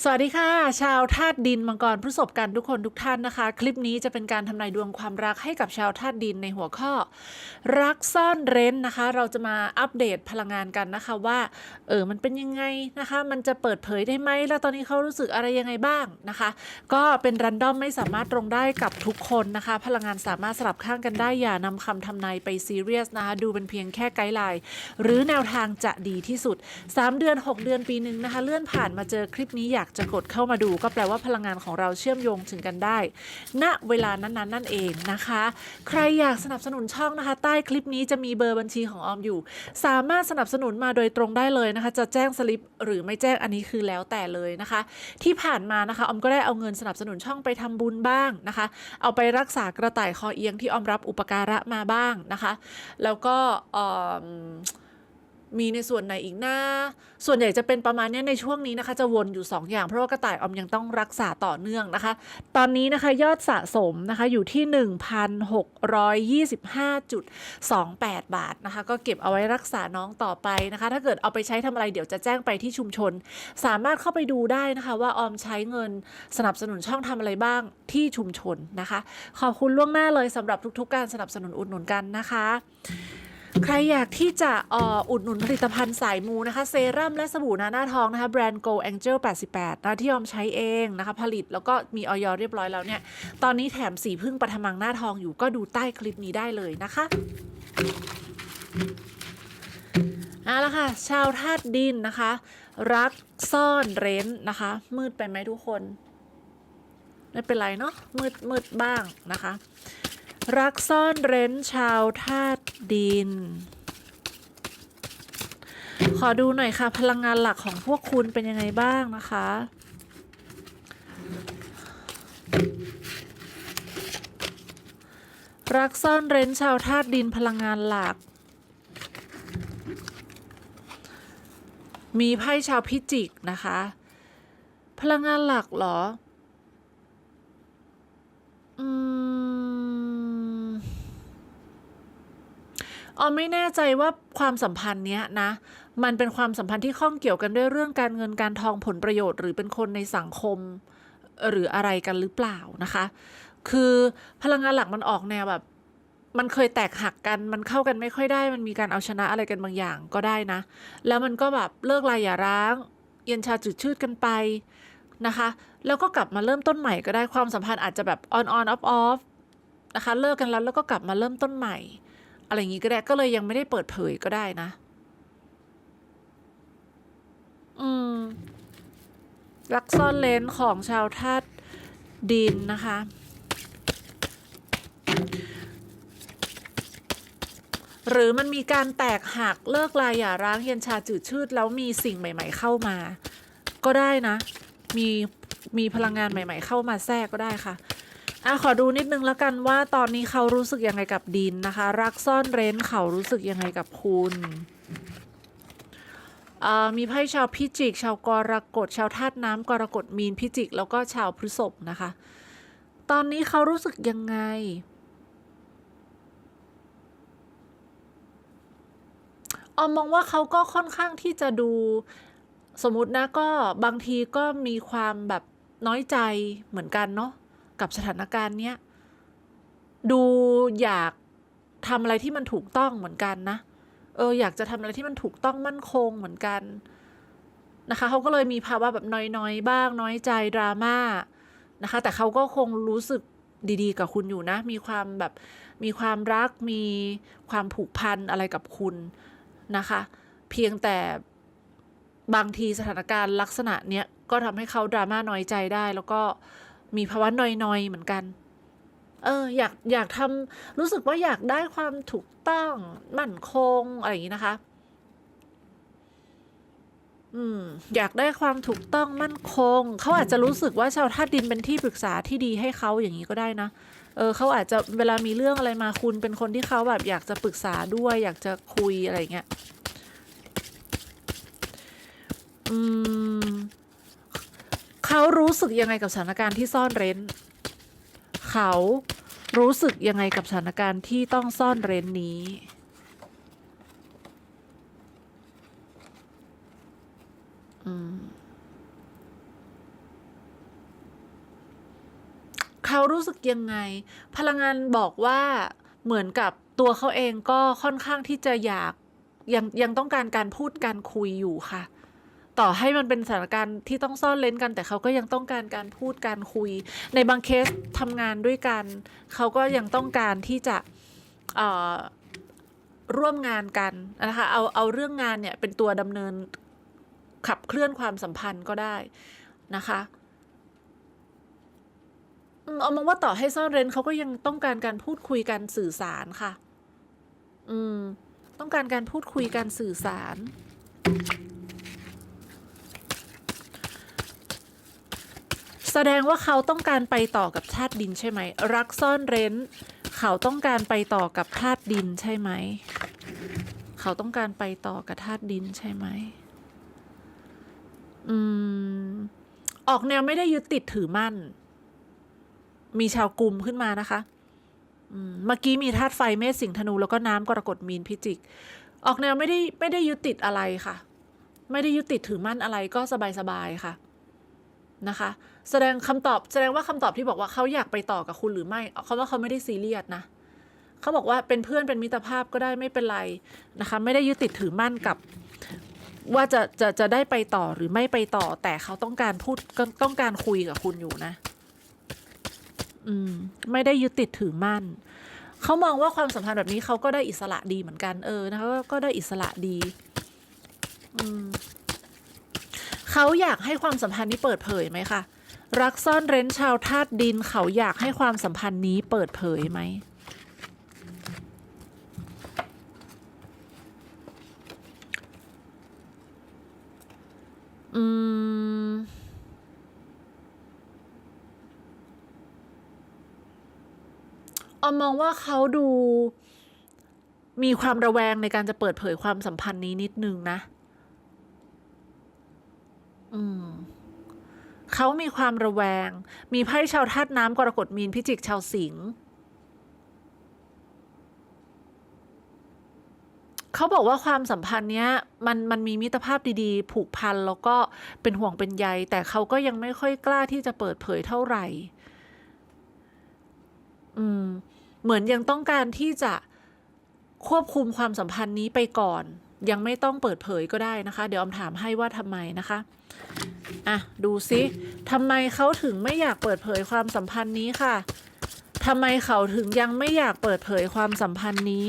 สวัสดีค่ะ ชาวธาตุดินมังกรพฤษภกันทุกคนทุกท่านนะคะ คลิปนี้จะเป็นการทำนายดวงความรักให้กับชาวธาตุดินในหัวข้อ รักซ่อนเร้นนะคะ เราจะมาอัปเดตพลังงานกันนะคะว่าเออมันเป็นยังไงนะคะ มันจะเปิดเผยได้ไหมแล้วตอนนี้เขารู้สึกอะไรยังไงบ้างนะคะ ก็เป็นรันดอมไม่สามารถตรงได้กับทุกคนนะคะ พลังงานสามารถสลับข้างกันได้อย่านำคำทำนายไปซีเรียสนะคะดูเป็นเพียงแค่ไกด์ไลน์หรือแนวทางจะดีที่สุด 3 เดือน 6 เดือนปีหนึ่งนะคะ เลื่อนผ่านมาเจอคลิปนี้อย่ากจะกดเข้ามาดู ก็แปลว่าพลังงานของเราเชื่อมโยงถึงกันได้ ณเวลานั้นๆนั่นเองนะคะ ใครอยากสนับสนุนช่องนะคะ ใต้คลิปนี้จะมีเบอร์บัญชีของออมอยู่ สามารถสนับสนุนมาโดยตรงได้เลยนะคะ จะแจ้งสลิปหรือไม่แจ้งอันนี้คือแล้วแต่เลยนะคะ ที่ผ่านมานะคะออมก็ได้เอาเงินสนับสนุนช่องไปทำบุญบ้างนะคะ เอาไปรักษากระต่ายคอเอียงที่ออมรับอุปการะมาบ้างนะคะ แล้วก็เอิ่ มีในส่วนไหนอีกนะส่วนใหญ่จะเป็นประมาณนี้ในช่วงนี้นะคะ จะวนอยู่ 2 อย่างเพราะว่ากระต่ายออมยังต้องรักษาต่อเนื่องนะคะ ตอนนี้นะคะยอดสะสมนะคะอยู่ที่ 1,625.28 บาทนะคะ ก็เก็บเอาไว้รักษาน้องต่อไปนะคะ ถ้าเกิดเอาไปใช้ทำอะไรเดี๋ยวจะแจ้งไปที่ชุมชน สามารถเข้าไปดูได้นะคะว่าออมใช้เงินสนับสนุนช่องทำอะไรบ้างที่ชุมชนนะคะ ขอบคุณล่วงหน้าเลยสำหรับทุกๆ การสนับสนุนอุดหนุนกันนะคะ ใครอยากที่จะอุดหนุนผลิตภัณฑ์สายมูนะคะ เซรั่มและสบู่หนาหน้าทองนะคะ แบรนด์ Go Angel 88นะที่ยอมใช้เองนะคะ ผลิตแล้วก็มีออยเรียบร้อยแล้วเนี่ย ตอนนี้แถมสีพึ่งปฐมังหน้าทองอยู่ก็ดูใต้คลิปนี้ได้เลยนะคะเอาละค่ะ ชาวธาตุดินนะคะ รักซ่อนเร้นนะคะ มืดไปไหมทุกคน ไม่เป็นไรเนาะมืดมืดบ้างนะคะ รักซ่อนเร้นชาวธาตุดิน ขอดูหน่อยค่ะ พลังงานหลักของพวกคุณเป็นยังไงบ้างนะคะ รักซ่อนเร้นชาวธาตุดินพลังงานหลัก มีไพ่ชาวพิจิกนะคะ พลังงานหลักเหรอ อืม ออมไม่แน่ใจว่าความสัมพันธ์เนี้ยนะ มันเป็นความสัมพันธ์ที่ข้องเกี่ยวกันด้วยเรื่องการเงินการทองผลประโยชน์ หรือเป็นคนในสังคม หรืออะไรกันหรือเปล่านะคะ คือพลังงานหลักมันออกแนวแบบ มันเคยแตกหักกัน มันเข้ากันไม่ค่อยได้ มันมีการเอาชนะอะไรกันบางอย่างก็ได้นะ แล้วมันก็แบบเลิกลายอย่าร้าง เย็นชาจืดชืดกันไปนะคะ แล้วก็กลับมาเริ่มต้นใหม่ก็ได้ความสัมพันธ์อาจจะแบบ on on off off นะคะ เลิกกันแล้วแล้วก็กลับมาเริ่มต้นใหม่ อะไรอย่างนี้ก็ได้ก็เลยยังไม่ได้เปิดเผยก็ได้นะ อืมรักซ่อนเลนของชาวธาตุดินนะคะ หรือมันมีการแตกหักเลิกลายอย่าร้างเย็นชาจืดชืดแล้วมีสิ่งใหม่ ๆ เข้ามา ก็ได้นะ มีมีพลังงานใหม่ ๆ เข้ามาแทรกก็ได้ค่ะ อะขอดูนิดนึงแล้วกันว่าตอนนี้เขารู้สึกยังไงกับดินนะคะ รักซ่อนเร้นเขารู้สึกยังไงกับคุณมีไพ่ชาวพิจิก ชาวกรกฎชาวธาตุน้ำกรกฎมีนพิจิก แล้วก็ชาวพฤษภนะคะ ตอนนี้เขารู้สึกยังไง ออมมองว่าเขาก็ค่อนข้างที่จะดูสมมตินะก็บางทีก็มีความแบบน้อยใจเหมือนกันเนาะ กับสถานการณ์เนี้ยดูอยากทำอะไรที่มันถูกต้องเหมือนกันนะ เอออยากจะทำอะไรที่มันถูกต้องมั่นคงเหมือนกันนะคะเขาก็เลยมีภาวะแบบน้อยๆ บ้างน้อยใจดราม่านะคะ แต่เขาก็คงรู้สึกดีๆ กับคุณอยู่นะ มีความแบบมีความรักมีความผูกพันอะไรกับคุณนะคะ เพียงแต่บางทีสถานการณ์ลักษณะเนี้ยก็ทำให้เขาดราม่าน้อยใจได้ แล้วก็ มีภาวะนอยๆเหมือนกัน เอออยากอยากทำรู้สึกว่าอยากได้ความถูกต้องมั่นคงอะไรอย่างนี้นะคะ อืม อยากได้ความถูกต้องมั่นคง เขาอาจจะรู้สึกว่าชาวธาตุดินเป็นที่ปรึกษาที่ดีให้เขาอย่างนี้ก็ได้นะเออเขาอาจจะเวลามีเรื่องอะไรมาคุณเป็นคนที่เขาแบบอยากจะปรึกษาด้วย อยากจะคุยอะไรอย่างเงี้ย อืม เขารู้สึกยังไงกับสถานการณ์ที่ซ่อนเร้น เขารู้สึกยังไงกับสถานการณ์ที่ต้องซ่อนเร้นนี้เขารู้สึกยังไง พลังงานบอกว่าเหมือนกับตัวเขาเองก็ค่อนข้างที่จะอยากยังยังต้องการการพูดการคุยอยู่ค่ะ ต่อให้มันเป็นสถานการณ์ที่ต้องซ่อนเลนกัน แต่เขาก็ยังต้องการการพูดการคุย ในบางเคสทำงานด้วยกัน เขาก็ยังต้องการที่จะร่วมงานกันนะคะเอาเอาเรื่องงานเนี่ยเป็นตัวดำเนินขับเคลื่อนความสัมพันธ์ก็ได้นะคะมเอามองว่าต่อให้ซ่อนเร้นเขาก็ยังต้องการการพูดคุยกันสื่อสารค่ะ อืม ต้องการการพูดคุยการสื่อสาร แสดงว่าเขาต้องการไปต่อกับธาตุดินใช่ไหม รักซ่อนเร้น เขาต้องการไปต่อกับธาตุดินใช่ไหม เขาต้องการไปต่อกับธาตุดินใช่ไหม อืม ออกแนวไม่ได้ยึดติดถือมั่น มีชาวกลุ่มขึ้นมานะคะ เมื่อกี้มีธาตุไฟเมษสิงห์ธนูแล้วก็น้ำกรกฎมีนพิจิก ออกแนวไม่ได้ไม่ได้ยึดติดอะไรค่ะ ไม่ได้ยึดติดถือมั่นอะไรก็สบายๆค่ะ นะคะ แสดงคำตอบแสดงว่าคำตอบที่บอกว่าเขาอยากไปต่อกับคุณหรือไม่เขาว่าเขาไม่ได้ซีเรียสนะเขาบอกว่าเป็นเพื่อนเป็นมิตรภาพก็ได้ไม่เป็นไรนะคะ ไม่ได้ยึดติดถือมั่นกับ ว่าจะจะจะได้ไปต่อหรือไม่ไปต่อ แต่เขาต้องการพูดต้องการคุยกับคุณอยู่นะ อืม ไม่ได้ยึดติดถือมั่นเขามองว่าความสัมพันธ์แบบนี้เขาก็ได้อิสระดีเหมือนกันเออนะคะก็ก็ได้อิสระดี อืม เขาอยากให้ความสัมพันธ์นี้เปิดเผยไหมคะ รักซ่อนเร้นชาวธาตุดิน เขาอยากให้ความสัมพันธ์นี้เปิดเผยไหมอืม ออมมองว่าเขาดูมีความระแวงในการจะเปิดเผยความสัมพันธ์นี้นิดนึงนะ อืมเขามีความระแวง มีไพ่ชาวธาตุน้ำกรกฎมีนพิจิกชาวสิงห์เขาบอกว่าความสัมพันธ์เนี้ยมันมันมีมิตรภาพดีๆ ผูกพันแล้วก็เป็นห่วงเป็นใย แต่เขาก็ยังไม่ค่อยกล้าที่จะเปิดเผยเท่าไหร่ อืม เหมือนยังต้องการที่จะควบคุมความสัมพันธ์นี้ไปก่อน ยังไม่ต้องเปิดเผยก็ได้นะคะ เดี๋ยวออมถามให้ว่าทำไมนะคะอะดูซิทำไมเขาถึงไม่อยากเปิดเผยความสัมพันธ์นี้ค่ะทำไมเขาถึงยังไม่อยากเปิดเผยความสัมพันธ์นี้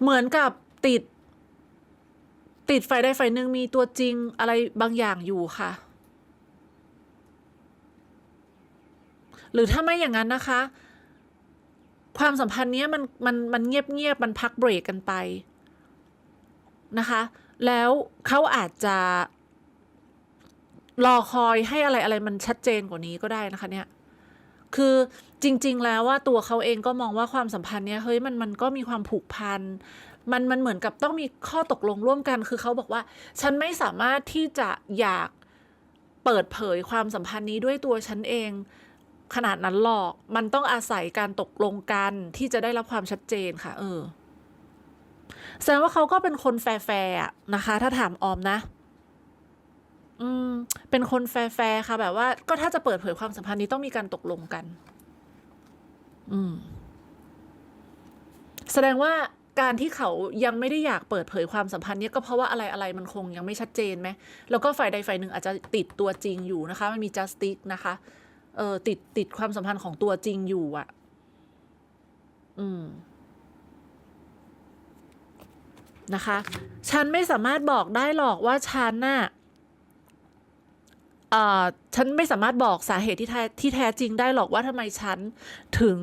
เหมือนกับติด ติดไฟใดไฟหนึ่งมีตัวจริงอะไรบางอย่างอยู่ค่ะ หรือถ้าไม่อย่างนั้นนะคะ ความสัมพันธ์เนี้ยมันมันมันเงียบเงียบมันพักเบรกกันไปนะคะ แล้วเขาอาจจะรอคอยให้อะไรอะไรมันชัดเจนกว่านี้ก็ได้นะคะเนี่ยคือจริง ๆ แล้วว่าตัวเขาเองก็มองว่าความสัมพันธ์เนี้ยเฮ้ยมันมันก็มีความผูกพันมันมันเหมือนกับต้องมีข้อตกลงร่วมกัน คือเขาบอกว่า ฉันไม่สามารถที่จะอยากเปิดเผยความสัมพันธ์นี้ด้วยตัวฉันเอง ขนาดนั้นหรอก มันต้องอาศัยการตกลงกันที่จะได้รับความชัดเจนค่ะ เออ แสดงว่าเขาก็เป็นคนแฟร์ๆนะคะ ถ้าถามออมนะ อืม เป็นคนแฟร์ๆค่ะ แบบว่า ก็ถ้าจะเปิดเผยความสัมพันธ์นี้ต้องมีการตกลงกัน อืม แสดงว่าการที่เขายังไม่ได้อยากเปิดเผยความสัมพันธ์เนี้ยก็เพราะว่าอะไรอะไรมันคงยังไม่ชัดเจนไหม แล้วก็ฝ่ายใดฝ่ายหนึ่งอาจจะติดตัวจริงอยู่นะคะ มันมี justice นะคะ เออติดติดความสัมพันธ์ของตัวจริงอยู่อะ่ะ อืม นะคะ ฉันไม่สามารถบอกได้หรอกว่าฉันน่ะเอ่อฉันไม่สามารถบอกสาเหตุที่แท้ที่แท้จริงได้หรอกว่าทำไมฉันถึง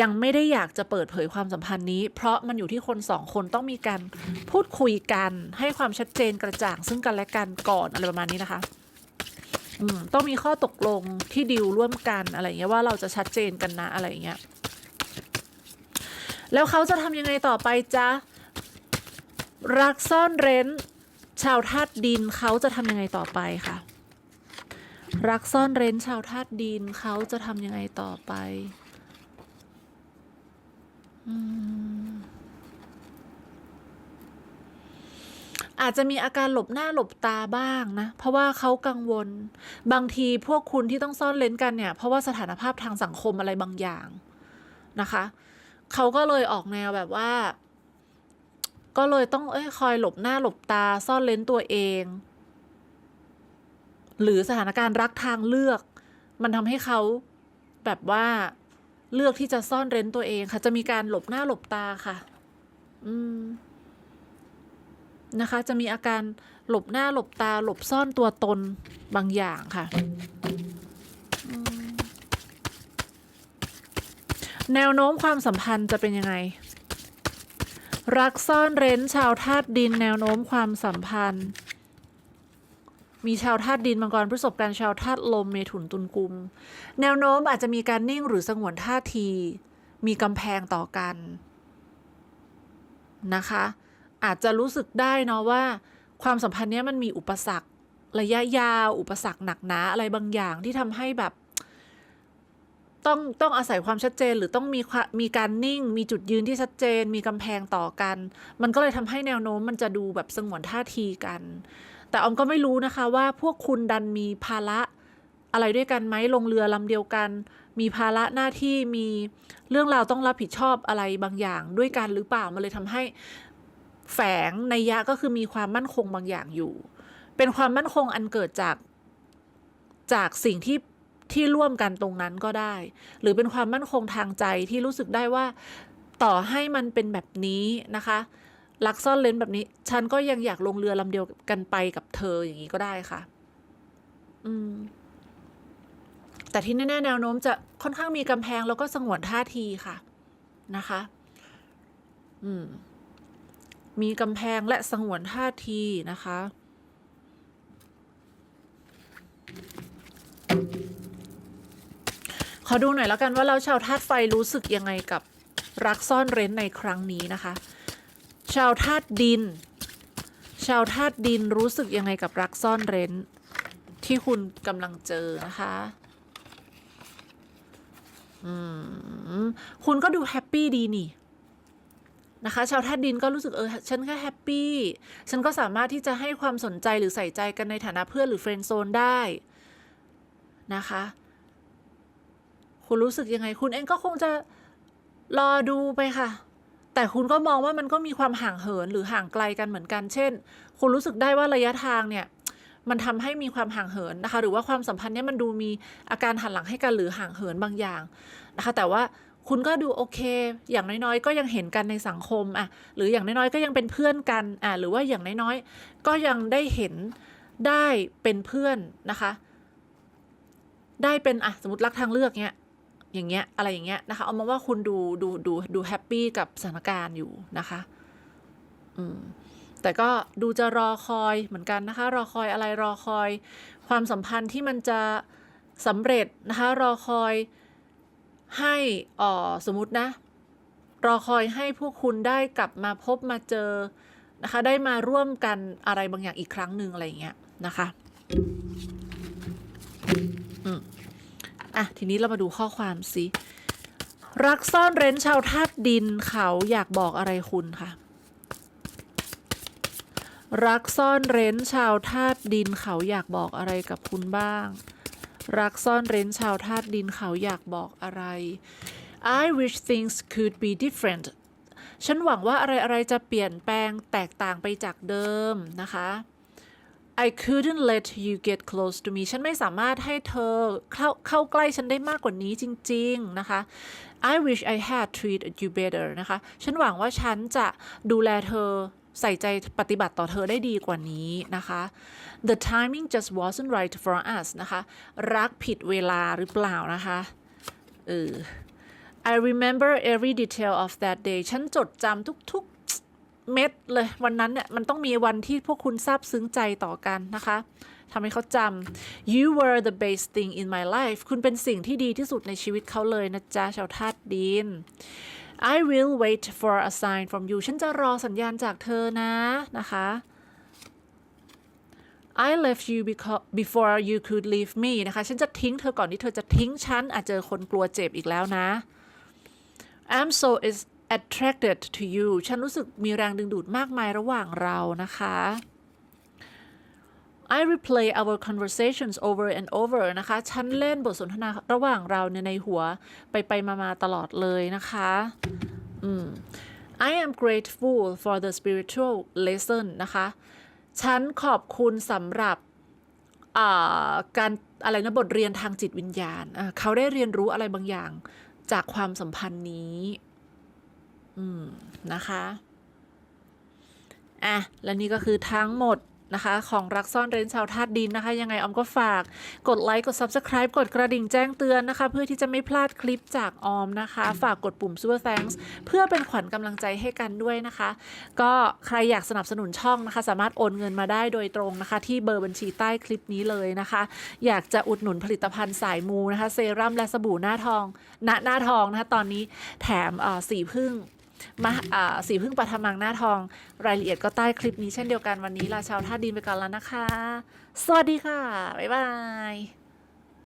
ยังไม่ได้อยากจะเปิดเผยความสัมพันธ์นี้ เพราะมันอยู่ที่คนสองคนต้องมีการพูดคุยกัน ให้ความชัดเจนกระจ่างซึ่งกันและกันก่อนอะไรประมาณนี้นะคะ ต้องมีข้อตกลงที่ดีลร่วมกันอะไรเงี้ยว่าเราจะชัดเจนกันนะอะไรเงี้ยแล้วเขาจะทำยังไงต่อไปจ๊ะรักซ่อนเร้น ชาวธาตุดินเขาจะทำยังไงต่อไปค่ะ รักซ่อนเร้นชาวธาตุดินเขาจะทำยังไงต่อไป อืม อาจจะมีอาการหลบหน้าหลบตาบ้างนะ เพราะว่าเขากังวล บางทีพวกคุณที่ต้องซ่อนเลนกันเนี่ย เพราะว่าสถานภาพทางสังคมอะไรบางอย่างนะคะ เขาก็เลยออกแนวแบบว่า ก็เลยต้องเอ้ยคอยหลบหน้าหลบตาซ่อนเลนตัวเอง หรือสถานการณ์รักทางเลือก มันทำให้เขาแบบว่าเลือกที่จะซ่อนเร้นตัวเองค่ะ จะมีการหลบหน้าหลบตาค่ะ อืม นะคะ จะมีอาการหลบหน้าหลบตาหลบซ่อนตัวตนบางอย่างค่ะ แนวโน้มความสัมพันธ์จะเป็นยังไง รักซ่อนเร้นชาวธาตุดิน แนวโน้มความสัมพันธ์ มีชาวธาตุดินมังกรพฤษภกันชาวธาตุลมเมถุนตุลกุม แนวโน้มอาจจะมีการนิ่งหรือสงวนท่าที มีกำแพงต่อกันนะคะ อาจจะรู้สึกได้เนาะว่า ความสัมพันธ์นี้มันมีอุปสรรคระยะยาว อุปสรรคหนักหนาอะไรบางอย่างที่ทำให้แบบ ต้องต้องอาศัยความชัดเจนหรือต้องมีมีการนิ่ง มีจุดยืนที่ชัดเจน มีกำแพงต่อกัน มันก็เลยทำให้แนวโน้มมันจะดูแบบสงวนท่าทีกัน แต่ออมก็ไม่รู้นะคะว่าพวกคุณดันมีภาระอะไรด้วยกันไหมลงเรือลำเดียวกัน มีภาระหน้าที่มีเรื่องราวต้องรับผิดชอบอะไรบางอย่างด้วยกันหรือเปล่ามันเลยทำให้ แฝงในยะก็คือมีความมั่นคงบางอย่างอยู่ เป็นความมั่นคงอันเกิดจากจากสิ่งที่ที่ร่วมกันตรงนั้นก็ได้ หรือเป็นความมั่นคงทางใจที่รู้สึกได้ว่าต่อให้มันเป็นแบบนี้นะคะลักซ่อนเลนแบบนี้ ฉันก็ยังอยากลงเรือลำเดียวกันไปกับเธออย่างนี้ก็ได้ค่ะ อืม แต่ที่แน่ๆแนวโน้มจะค่อนข้างมีกำแพงแล้วก็สงวนท่าทีค่ะ นะคะ อืม มีกำแพงและสงวนท่าทีนะคะ ขอดูหน่อยแล้วกันว่าเราชาวธาตุไฟรู้สึกยังไงกับรักซ่อนเร้นในครั้งนี้นะคะ ชาวธาตุดิน ชาวธาตุดินรู้สึกยังไงกับรักซ่อนเร้น ที่คุณกำลังเจอนะคะอืมคุณก็ดูแฮปปี้ดีนี่ นะคะ ชาวธาตุดินก็รู้สึกเออฉันแค่แฮปปี้ฉันก็สามารถที่จะให้ความสนใจหรือใส่ใจกันในฐานะเพื่อนหรือเฟรนด์โซนได้นะคะ คุณรู้สึกยังไง คุณเองก็คงจะรอดูไปค่ะ แต่คุณก็มองว่ามันก็มีความห่างเหินหรือห่างไกลกันเหมือนกัน เช่น คุณรู้สึกได้ว่าระยะทางเนี่ยมันทำให้มีความห่างเหินนะคะ หรือว่าความสัมพันธ์เนี่ยมันดูมีอาการหันหลังให้กันหรือห่างเหินบางอย่างนะคะ แต่ว่า คุณก็ดูโอเค อย่างน้อยๆ ก็ยังเห็นกันในสังคมอะหรืออย่างน้อยๆ ก็ยังเป็นเพื่อนกันอะหรือว่าอย่างน้อยๆ ก็ยังได้เห็นได้เป็นเพื่อนนะคะ ได้เป็นอะสมมติรักทางเลือกเนี้ยอย่างเงี้ยอะไรอย่างเงี้ยนะคะ เอามาว่าคุณดูดูดูดูแฮปปี้กับสถานการณ์อยู่นะคะอืมแต่ก็ดูจะรอคอยเหมือนกันนะคะ รอคอยอะไรรอคอย ความสัมพันธ์ที่มันจะสำเร็จนะคะ รอคอย ให้อ่อสมมตินะ รอคอยให้พวกคุณได้กลับมาพบมาเจอนะคะ ได้มาร่วมกันอะไรบางอย่างอีกครั้งหนึ่งอะไรอย่างเงี้ยนะคะอืมอะ ทีนี้เรามาดูข้อความสิรักซ่อนเร้นชาวธาตุดินเขาอยากบอกอะไรคุณค่ะรักซ่อนเร้นชาวธาตุดินเขาอยากบอกอะไรกับคุณบ้าง รักซ่อนเร้นชาวธาตุดินเขาอยากบอกอะไร I wish things could be different ฉันหวังว่าอะไรอะไรจะเปลี่ยนแปลงแตกต่างไปจากเดิมนะคะ I couldn't let you get close to me ฉันไม่สามารถให้เธอเข้าเข้าใกล้ฉันได้มากกว่านี้จริง ๆ นะคะ I wish I had treated you better นะคะ ฉันหวังว่าฉันจะดูแลเธอ ใส่ใจปฏิบัติต่อเธอได้ดีกว่านี้นะคะ The timing just wasn't right for us นะคะ รักผิดเวลาหรือเปล่านะคะเออ I remember every detail of that day ฉันจดจำทุกๆเม็ดเลย วันนั้นเนี่ยมันต้องมีวันที่พวกคุณซาบซึ้งใจต่อกันนะคะทำให้เขาจำ you were the best thing in my life คุณเป็นสิ่งที่ดีที่สุดในชีวิตเขาเลยนะจ๊ะชาวธาตุดิน I will wait for a sign from you ฉันจะรอสัญญาณจากเธอนะนะคะ I left you because before you could leave me นะคะ ฉันจะทิ้งเธอก่อนที่เธอจะทิ้งฉัน อาจเจอคนกลัวเจ็บอีกแล้วนะ I'm so is attracted to you ฉันรู้สึกมีแรงดึงดูดมากมายระหว่างเรานะคะ I replay our conversations over and over นะคะ ฉันเล่นบทสนทนาระหว่างเราเนี่ยในหัวไปไปมามาตลอดเลยนะคะอืม I am grateful for the spiritual lesson นะคะ ฉันขอบคุณสำหรับการอะไรนะบทเรียนทางจิตวิญญาณ เขาได้เรียนรู้อะไรบางอย่างจากความสัมพันธ์นี้นะคะ อะ และนี่ก็คือทั้งหมด นะคะ ของรักซ่อนเร้นชาวธาตุดินนะคะ ยังไงออมก็ฝากกดไลค์กด Subscribe กดกระดิ่งแจ้งเตือนนะคะ เพื่อที่จะไม่พลาดคลิปจากออมนะคะ ฝากกดปุ่ม Super Thanks เพื่อเป็นขวัญกำลังใจให้กันด้วยนะคะ ก็ใครอยากสนับสนุนช่องนะคะ สามารถโอนเงินมาได้โดยตรงนะคะ ที่เบอร์บัญชีใต้คลิปนี้เลยนะคะ อยากจะอุดหนุนผลิตภัณฑ์สายมูนะคะ เซรั่มและสบู่หน้าทองหน้าหน้าทองนะคะตอนนี้แถมสีพึ่ง มาสีพึ่งปฐมังหน้าทอง รายละเอียดก็ใต้คลิปนี้เช่นเดียวกันวันนี้ลาชาวท่าดินไปก่อนแล้วนะคะ สวัสดีค่ะ บ๊ายบาย